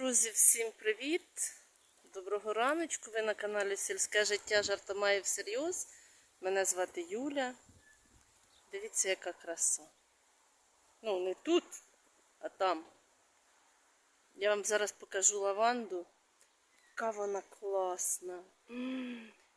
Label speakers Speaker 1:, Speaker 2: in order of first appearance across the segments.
Speaker 1: Друзі, всім привіт! Доброго раночку. Ви на каналі Сільське життя жартомає всерйоз. Мене звати Юля. Дивіться, яка краса. Ну, не тут, а там. Я вам зараз покажу лаванду. Яка вона класна.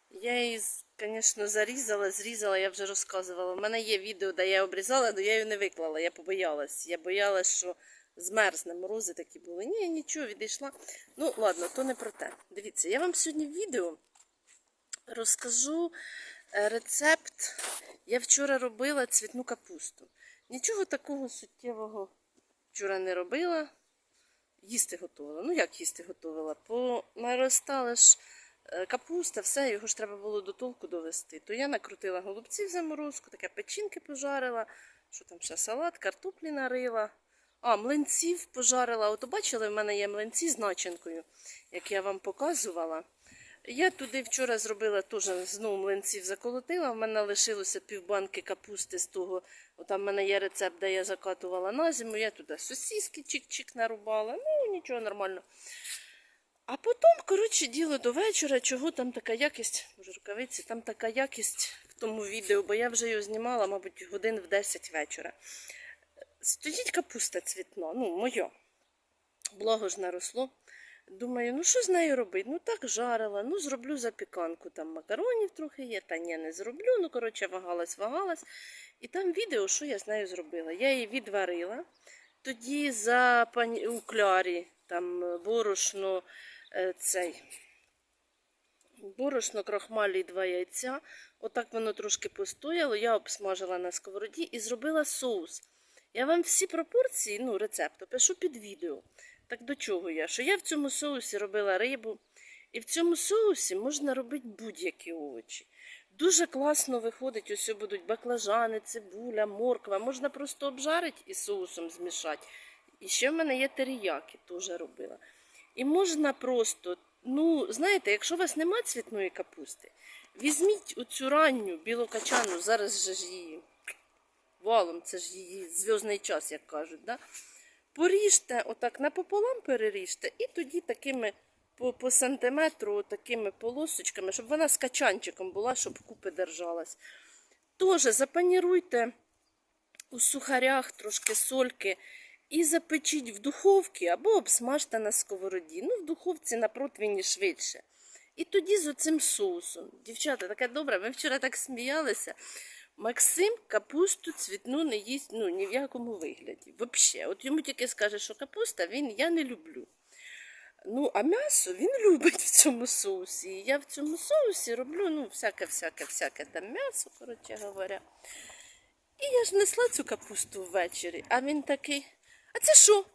Speaker 1: Я її, звісно, зарізала, зрізала, я вже розказувала. У мене є відео, де я обрізала, але я її не виклала. Я побоялась. Я боялась, що змерзне, морози такі були. Ні, нічого, відійшла. Ну, ладно, то не про те. Дивіться, я вам сьогодні в відео розкажу е, рецепт. Я вчора робила цвітну капусту. Нічого такого суттєвого вчора не робила. Їсти готувала. Ну, як їсти готувала? Понаростала ж е, капуста, все, його ж треба було до толку довести. То я накрутила голубців заморозку, таке печінки пожарила, що там ще салат, картоплі нарила. А, млинців пожарила. От бачили, в мене є млинці з начинкою, як я вам показувала. Я туди вчора зробила теж знову млинців заколотила. В мене лишилося півбанки капусти з того. Там в мене є рецепт, де я закатувала на зиму. Я туди сосиски чик-чик нарубала. Ну, нічого нормально. А потім, коротше, діло до вечора, чого там така якість, боже, рукавиці, там така якість в тому відео, бо я вже його знімала, мабуть, годин в 10 вечора. Стоїть капуста цвітна, ну, моя. Благо ж наросло. Думаю, ну що з нею робити? Ну так жарила, ну зроблю запіканку. Там макаронів трохи є, та ні, не зроблю. Ну, коротше, вагалась, вагалась. І там відео, що я з нею зробила. Я її відварила. Тоді за пані у там борошно е, цей. Борошно, крохмаль і два яйця. Отак воно трошки постояло. Я обсмажила на сковороді і зробила соус. Я вам всі пропорції, ну, рецепт пишу під відео. Так до чого я? Що я в цьому соусі робила рибу, і в цьому соусі можна робити будь-які овочі. Дуже класно виходить, ось будуть баклажани, цибуля, морква. Можна просто обжарити і соусом змішати. І ще в мене є теріяки, теж робила. І можна просто, ну, знаєте, якщо у вас нема цвітної капусти, візьміть оцю ранню білокачану, зараз же ж її валом, це ж її зв'язний час, як кажуть. Да? Поріжте, отак напополам переріжте, і тоді такими по, по сантиметру, такими полосочками, щоб вона з качанчиком була, щоб купи держалась. Тоже запаніруйте у сухарях трошки сольки і запечіть в духовці або обсмажте на сковороді. Ну, в духовці на противні швидше. І тоді з оцим соусом. Дівчата, таке добре, ми вчора так сміялися. Максим капусту цвітну не їсть ну, ні в якому вигляді. Взагалі, от йому тільки скаже, що капуста він я не люблю. Ну, а м'ясо він любить в цьому соусі. І я в цьому соусі роблю ну, всяке, всяке, всяке там м'ясо, коротше говоря. І я ж несла цю капусту ввечері, а він такий, а це що?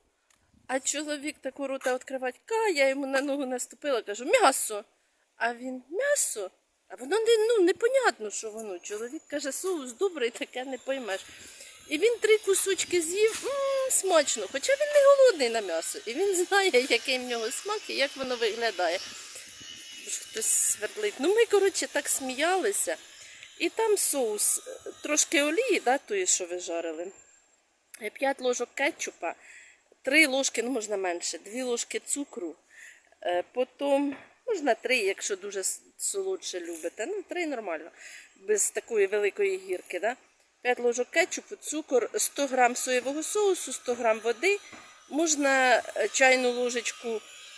Speaker 1: А чоловік таку рота відкривати, ка, я йому на ногу наступила, кажу, м'ясо. А він м'ясо? А воно не, ну, непонятно, що воно. Чоловік каже, соус добрий, таке не поймеш. І він три кусочки з'їв, смачно, хоча він не голодний на м'ясо. І він знає, який в нього смак і як воно виглядає. Хтось свердлить. Ну ми, коротше, так сміялися. І там соус, е, трошки олії, да, тої, що ви жарили. 5 ложок кетчупа, 3 ложки, ну можна менше, 2 ложки цукру. Е, Потім можна 3, якщо дуже солодше любите. Ну, 3 нормально, без такої великої гірки. Да? 5 ложок кетчупу, цукор, 100 грам соєвого соусу, 100 грам води. Можна е, чайну ложечку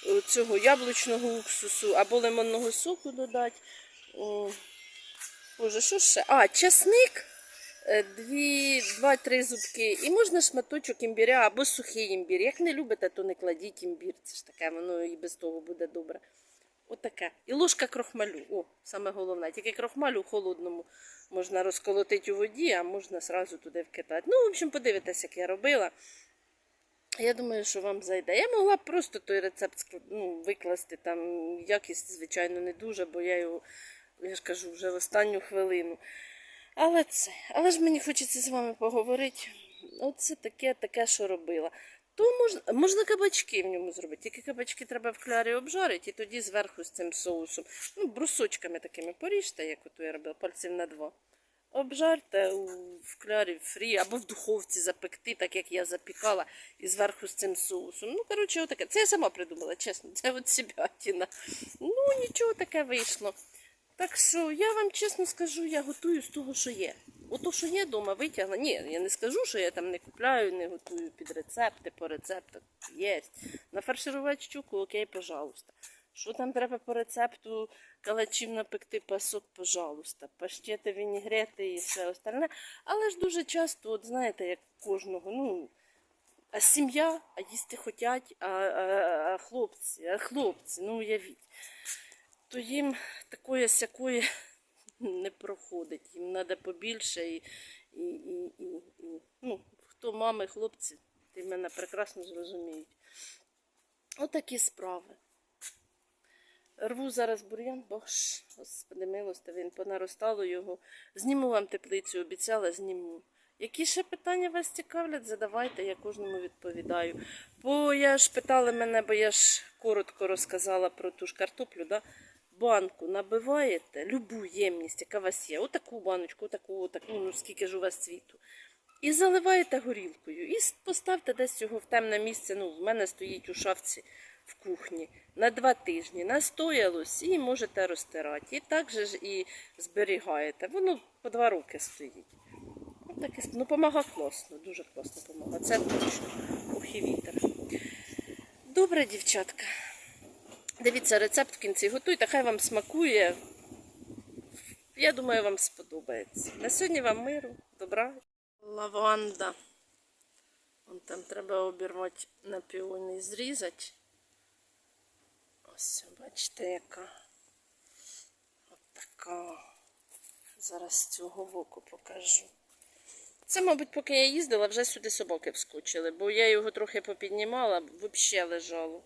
Speaker 1: е, цього яблучного уксусу або лимонного соку додати. О, Боже, що ще? А, часник, е, дві, два-три зубки. І можна шматочок імбіря або сухий імбір. Як не любите, то не кладіть імбір. Це ж таке, воно і без того буде добре. Отаке. І ложка крохмалю. О, саме головне. Тільки крохмалю холодному можна розколотити у воді, а можна сразу туди вкидати. Ну, в общем, подивитесь, як я робила. Я думаю, що вам зайде. Я могла б просто той рецепт ну, викласти. Там якість, звичайно, не дуже, бо я його, я ж кажу, вже в останню хвилину. Але це, але ж мені хочеться з вами поговорити. Оце таке, таке, що робила. То можна, можна кабачки в ньому зробити. Тільки кабачки треба в клярі обжарити і тоді зверху з цим соусом. Ну, брусочками такими поріжте, як ото я робила, пальців на два. обжарте в клярі фрі або в духовці запекти, так як я запікала, і зверху з цим соусом. Ну, коротше, отаке. Це я сама придумала, чесно, це от себятіна. Ну, нічого таке вийшло. Так що я вам чесно скажу, я готую з того, що є. Ото, що є вдома, витягла. Ні, я не скажу, що я там не купляю, не готую під рецепти, по рецептах. Є. Нафарширувати щуку, окей, пожалуйста. Що там треба по рецепту калачів напекти пасок, пожалуйста. Паштети, вінігрети і все остальне. Але ж дуже часто, от знаєте, як кожного, ну, а сім'я, а їсти хотять, а, а, а хлопці, а хлопці, ну уявіть то їм такої сякої не проходить. Їм треба побільше і, і, і, і, і ну, хто мами, хлопці, ти мене прекрасно зрозуміють. Отакі справи. Рву зараз бур'ян, бо ж, господи милости, він понаростало його. Зніму вам теплицю, обіцяла, зніму. Які ще питання вас цікавлять, задавайте, я кожному відповідаю. Бо я ж питали мене, бо я ж коротко розказала про ту ж картоплю, да? Банку набиваєте, любу ємність, яка у вас є, отаку баночку, отаку, отаку, ну скільки ж у вас цвіту. І заливаєте горілкою. І поставте десь його в темне місце. Ну, в мене стоїть у шафці в кухні на два тижні. Настоялось і можете розтирати. І так же ж і зберігаєте. Воно по два роки стоїть. Так і, ну, помага класно, дуже класно помага. Це точно. Вітер. Добре, дівчатка. Дивіться, рецепт в кінці готуйте, хай вам смакує. Я думаю, вам сподобається. На сьогодні вам миру, добра. Лаванда. Вон там треба обірвати на піони і зрізати. Ось, бачите, яка. От така. Зараз цього боку покажу. Це, мабуть, поки я їздила, вже сюди собаки вскочили, бо я його трохи попіднімала, взагалі лежало.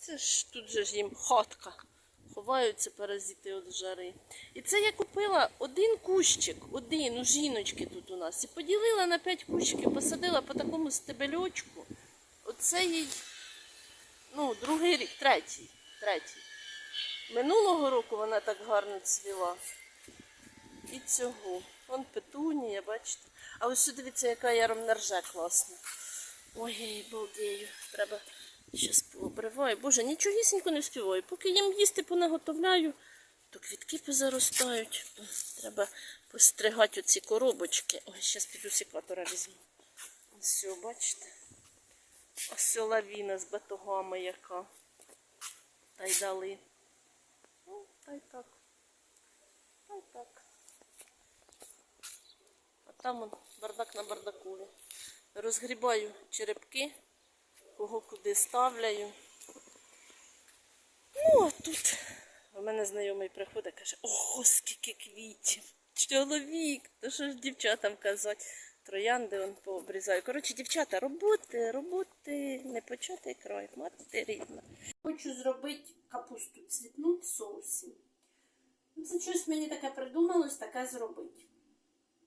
Speaker 1: Це ж тут же ж їм хатка. Ховаються паразити від жари. І це я купила один кущик, один у жіночки тут у нас. І поділила на п'ять кущиків, посадила по такому стебельочку. Оце їй, ну, другий рік, третій. третій. Минулого року вона так гарно цвіла. І цього. Вон петунія, бачите. А ось дивіться, яка яромна ржа класна. Ой, балдею. Треба щас пообриваю. Боже, нічогісінько не співаю. Поки їм їсти понаготовляю, то квітки позаростають. Треба постригати оці коробочки. Ой, зараз піду секатора візьму. Ось, бачите? Ось лавіна з батогами яка. Та й дали. Ну, та й так. Та й так. А там он бардак на бардакові. Розгрібаю черепки, кого куди ставляю. Ну, а тут у мене знайомий приходить каже, ого, скільки квітів. Чоловік, то що ж дівчатам казати. Троянди он пообрізаю. Коротше, дівчата, роботи, роботи, не початий край, мати рідна. Хочу зробити капусту цвітну в соусі. Це щось мені таке придумалось, таке зробити.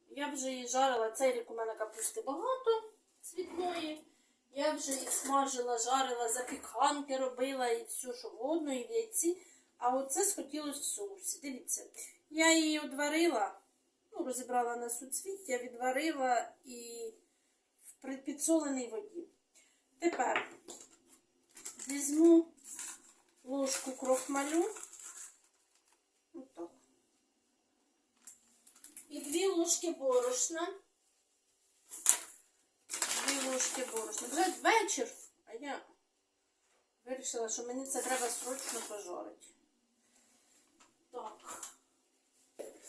Speaker 1: Я вже її жарила, цей рік у мене капусти багато цвітної. Я вже її смажила, жарила, запіканки робила і все, що водно, і яйці. А оце схотілося в соусі. Дивіться, я її одварила, ну, розібрала на суцвіття, відварила і в підсоленій воді. Тепер візьму ложку крохмалю. Отак. І дві ложки борошна. Дві ложки борошна. Вже вечір, а я вирішила, що мені це треба срочно пожарити. Так.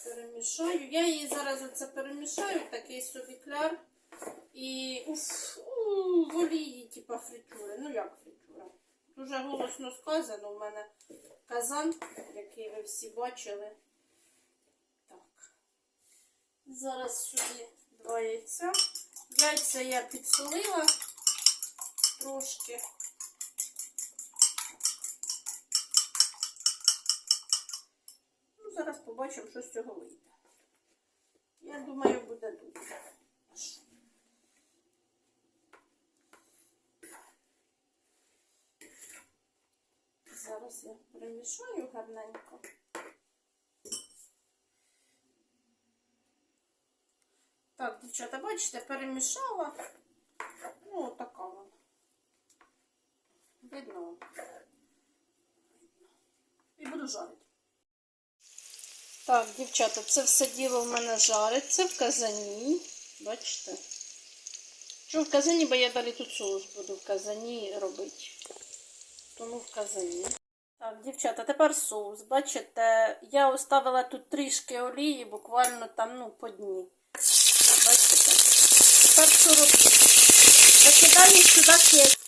Speaker 1: Перемішаю. Я її зараз оце перемішаю, такий собі кляр. І уф, у, в олії, типа фритюри. Ну як фритюра? Дуже голосно сказано. У мене казан, який ви всі бачили. Так. Зараз сюди два яйця. Яйця я підсолила трошки. Ну, зараз побачимо, що з цього вийде. Я думаю, буде добре. Зараз я перемішаю гарненько. Дівчата, бачите, перемішала. Ну, така вона. Видно. І буду жарити. Так, дівчата, це все діло в мене жариться в казані. Бачите? Чому в казані, бо я далі тут соус буду в казані робити. Тому в казані. Так, дівчата, тепер соус. Бачите, я оставила тут трішки олії, буквально там, ну, по дні. Тепер що роблю? Викидаю сюди кетчуп.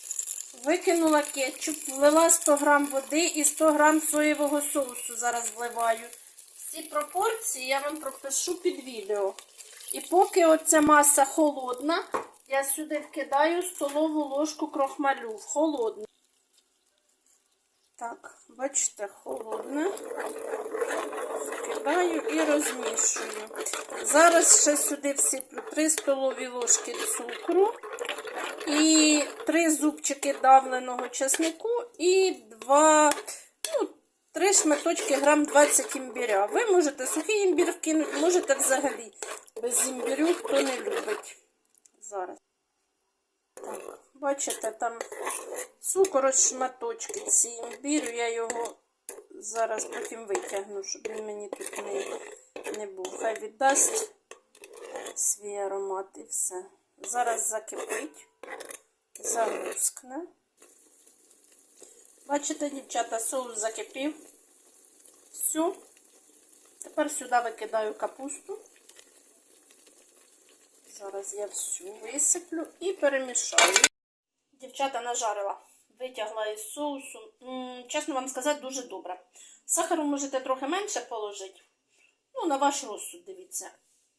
Speaker 1: Викинула кетчуп, влила 100 грам води і 100 грам соєвого соусу зараз вливаю. Ці пропорції я вам пропишу під відео. І поки оця маса холодна, я сюди вкидаю столову ложку крохмалю в холодну. Так, бачите, холодне. Вкидаю і розмішую. Зараз ще сюди всиплю 3 столові ложки цукру і 3 зубчики давленого чеснику і 2, ну, 3 шматочки грам 20 імбіря. Ви можете сухий імбір вкинути, можете взагалі без імбірю, хто не любить. Зараз. Так, бачите, там цукор шматочки ці імбірю, я його зараз потім витягну, щоб він мені тут не, не був. Хай віддасть свій аромат і все. Зараз закипить, загускне. Бачите, дівчата, соус закипів. Все. Тепер сюди викидаю капусту. Зараз я всю висиплю і перемішаю. Дівчата нажарила, витягла із соусу. Чесно вам сказати, дуже добре. Сахару можете трохи менше положити. Ну, на ваш розсуд, дивіться.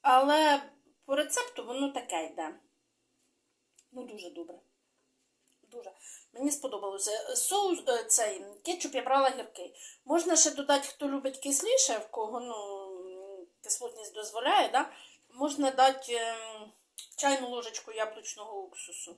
Speaker 1: Але по рецепту воно таке йде. Ну, дуже добре. Дуже. Мені сподобалося. Соус, е, цей кетчуп я брала гіркий. Можна ще додати, хто любить кисліше, в кого ну, кислотність дозволяє, да? можна дати ем, чайну ложечку яблучного уксусу.